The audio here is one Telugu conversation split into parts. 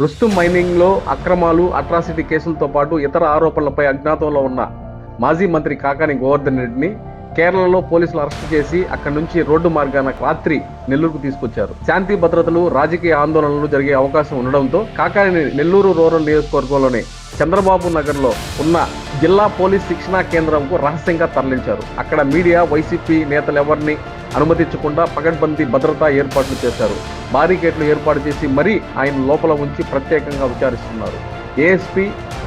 రుస్తు మైనింగ్లో అక్రమాలు అట్రాసిటీ కేసులతో పాటు ఇతర ఆరోపణలపై అజ్ఞాతంలో ఉన్న మాజీ మంత్రి కాకాని గోవర్ధన్ రెడ్డిని కేరళలో పోలీసులు అరెస్టు చేసి అక్కడి నుంచి రోడ్డు మార్గాన రాత్రి నెల్లూరుకు తీసుకొచ్చారు. శాంతి భద్రతలు రాజకీయ ఆందోళనలు జరిగే అవకాశం ఉండడంతో కాకాని నెల్లూరు రూరల్ నియోజకవర్గంలోని చంద్రబాబు నగర్లో ఉన్న జిల్లా పోలీస్ శిక్షణా కేంద్రంకు రహస్యంగా తరలించారు. అక్కడ మీడియా వైసీపీ నేతలు ఎవరిని అనుమతించకుండా పగడ్బందీ భద్రతా ఏర్పాట్లు చేశారు. బారికేట్లు ఏర్పాటు చేసి మరీ ఆయన లోపల ఉంచి ప్రత్యేకంగా విచారిస్తున్నారు. ఏఎస్పీ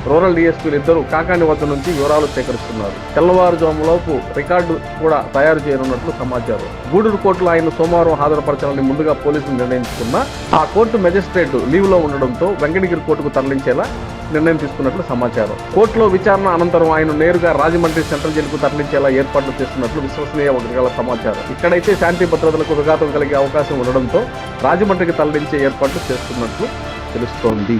రూరల్ డిఎస్పీలు ఇద్దరు కాకాని వద్ద నుంచి వివరాలు సేకరిస్తున్నారు. తెల్లవారుజాములోపు రికార్డు కూడా తయారు చేయనున్నట్లు సమాచారం. గూడూరు కోర్టులో ఆయన సోమవారం హాజరుపరచాలని ముందుగా పోలీసులు నిర్ణయించుకున్న ఆ కోర్టు మెజిస్ట్రేట్ లీవ్లో ఉండడంతో వెంకటగిరి కోర్టుకు తరలించేలా నిర్ణయం తీసుకున్నట్లు సమాచారం. కోర్టులో విచారణ అనంతరం ఆయన నేరుగా రాజమండ్రి సెంట్రల్ జైలుకు తరలించేలా ఏర్పాట్లు చేస్తున్నట్లు విశ్వసనీయ వర్గాల సమాచారం. ఇక్కడైతే శాంతి భద్రతలకు విఘాతం కలిగే అవకాశం ఉండడంతో రాజమండ్రికి తరలించే ఏర్పాట్లు చేస్తున్నట్లు తెలుస్తోంది.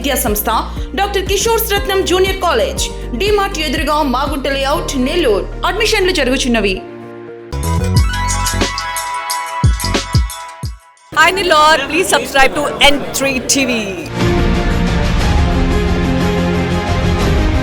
విద్యా సంస్థ doctor Kishore Ratnam junior college DMart ఎదురుగా మాగుంట లేఅవుట్ నెల్లూరు. అడ్మిషన్లు జరుగుచున్నవి. ఐ Hi Nilor, please subscribe to N3 TV